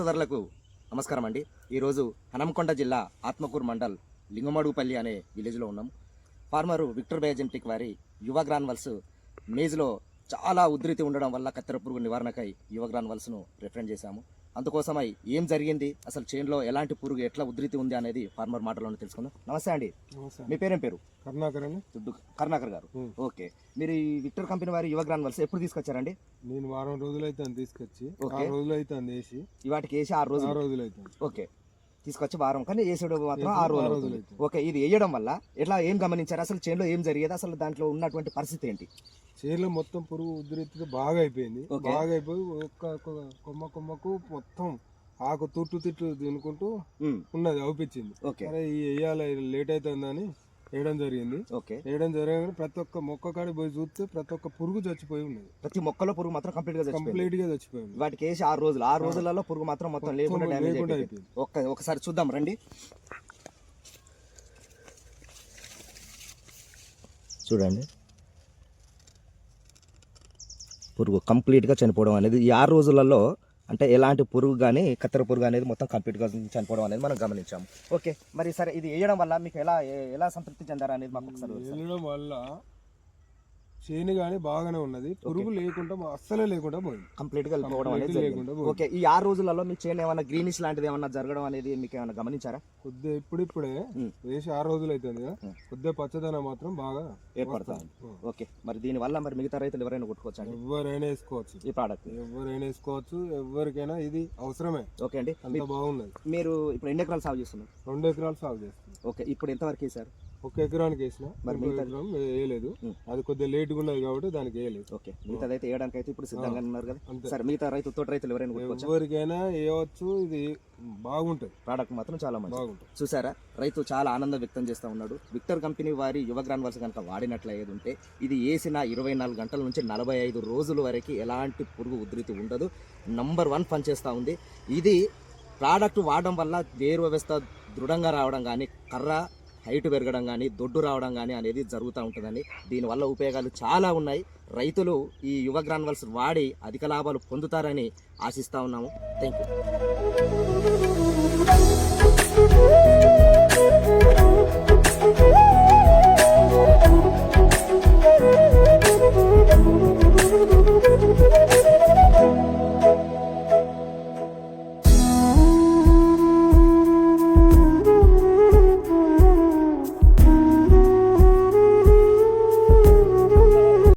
సోదరులకు నమస్కారం అండి. ఈరోజు హనంకొండ జిల్లా ఆత్మకూరు మండల్ లింగమడుగుపల్లి అనే విలేజ్లో ఉన్నాం. ఫార్మరు విక్టర్ బయోజెంటిక్ వారి యువ గ్రాన్వల్స్ మేజ్లో చాలా ఉధృతి ఉండడం వల్ల కత్తెర పురుగు నివారణకై యువ గ్రాన్వల్స్ను రిఫరెండ్ చేశాము. అందుకోసమై ఏం జరిగింది? అసలు చేనులో ఎలాంటి పురుగు ఎట్లా ఉధృతి ఉంది అనేది ఫార్మర్ మాటలను తెలుసుకుందాం. నమస్తే అండి. మీ పేరేం పేరు? కరుణాకర్ దుడ్డు కరుణాకర్ గారు. ఓకే. మీరు ఈ విక్టర్ కంపెనీ వారి యువ గ్రాన్వల్స్ ఎప్పుడు తీసుకొచ్చారండి? నేను వారం రోజులు అవుతాను తీసుకొచ్చి. ఆరు రోజులు అవుతాను వేసి ఇవాటికి వేసి ఆరు రోజులు. ఆరు రోజులు అవుతాను ఓకే. తీసుకొచ్చి వారం. కానీ వేసేడు మాత్రం ఆరు రోజులు. ఓకే ఇది వేయడం వల్ల ఎట్లా ఏం గమనించారు? అసలు చేనులో ఏం జరిగేది? అసలు దాంట్లో ఉన్నటువంటి పరిస్థితి ఏంటి? చేనులో మొత్తం పురుగు ఉధృతితో బాగా అయిపోయింది. బాగా అయిపోయి ఒక్క కొమ్మ కొమ్మకు మొత్తం ఆకు తుట్టు తిట్టు తినుకుంటూ ఉన్నది అవుపించింది. ఈ వేయాలి లేట్ అవుతుందని వేయడం జరిగింది. ఓకే. వేయడం జరగగానే ప్రతి ఒక్క మొక్క కాడికి పోయి చూస్తే ప్రతి ఒక్క పురుగు చచ్చిపోయి ఉన్నది. ప్రతి మొక్కలో పురుగు మాత్రం కంప్లీట్గా చచ్చిపోయింది. కంప్లీట్గా చచ్చిపోయింది. వాటికి వేసి ఆరు రోజులు. ఆరు రోజులలో పురుగు మాత్రం మొత్తం లేకుండా డ్యామేజ్ అయిపోయింది. అయిపోయింది. ఒక్క ఒకసారి చూద్దాం రండి. చూడండి. పురుగు కంప్లీట్గా చనిపోవడం అనేది ఈ ఆరు రోజులలో అంటే ఎలాంటి పురుగు కానీ కత్తెర పురుగు అనేది మొత్తం కంప్లీట్గా చనిపోవడం అనేది మనం గమనించాము. ఓకే మరి సరే ఇది వేయడం వల్ల మీకు ఎలా ఎలా సంతృప్తి చెందారా అనేది మాకు ఒకసారి వేయడం వల్ల చేను గానీ బాగానే ఉన్నది. పురుగు లేకుండా అస్సలే లేకుండా పోయింది. కంప్లీట్గా వెళ్ళిపోవడం అనేది జరిగింది. లేకుండా. ఓకే ఈ ఆరు రోజులలో మీ చేను ఏమైనా గ్రీనిష్ లాంటిది ఏమన్నా జరగడం అనేది మీకు ఏమైనా గమనించారా? కొద్దిగా ఇప్పుడిప్పుడే ఉమ్. వేసి ఆరు రోజులు అవుతుంది కదా. కొద్దిగా పచ్చదనం మాత్రం బాగా ఏర్పడుతుంది. ఉమ్. ఓకే మరి దీని వల్ల మరి మిగతా రైతులు ఎవరైనా కొట్టుకోవచ్చా అండి? ఎవరైనా వేసుకోవచ్చు. ఈ ప్రోడక్ట్ ఎవరైనా వేసుకోవచ్చు ఎవరికైనా ఇది అవసరమే. ఓకే అండి. అంత బాగున్నది. మీరు ఇప్పుడు ఎన్ని ఎకరాలు సాగు చేస్తున్నారు? రెండు ఎకరాలు సాగు చేస్తుంది ఓకే ఇప్పుడు ఎంతవరకు వేసారు ఒక ఎకరానికి వేసిన. మరి మిగతా- ఎకరం వేయలేదు. అది కొద్దిగా లేట్గా ఉన్నది కాబట్టి దానికి వేయలేదు. ఓకే. మిగతాది అయితే వేయడానికి అయితే ఇప్పుడు సిద్ధంగా ఉన్నారు కదా. సరే మిగతా రైతు తోట రైతులు ఎవరైనా ఎవరికైనా వేయవచ్చు. ఇది బాగుంటది. ప్రోడక్ట్ మాత్రం చాలా మంచి బాగుంటది. చూసారా? రైతు చాలా ఆనందం వ్యక్తం చేస్తూ ఉన్నాడు. విక్టర్ కంపెనీ వారి యువ గ్రాన్వర్స్ కనుక వాడినట్లయితే ఉంటే ఇది వేసిన ఇరవై నాలుగు గంటల నుంచి నలభై ఐదు రోజుల వరకు ఎలాంటి పురుగు ఉధృతి ఉండదు. నంబర్ వన్ పనిచేస్తూ ఉంది. ఇది ప్రోడక్ట్ వాడడం వల్ల వేరు వ్యవస్థ దృఢంగా రావడం కానీ కర్ర హైట్ పెరగడం కానీ దొడ్డు రావడం కానీ అనేది జరుగుతూ ఉంటుందని దీనివల్ల ఉపయోగాలు చాలా ఉన్నాయి. రైతులు ఈ యువ గ్రాన్వల్స్ వాడి అధిక లాభాలు పొందుతారని ఆశిస్తూ ఉన్నాము. Thank you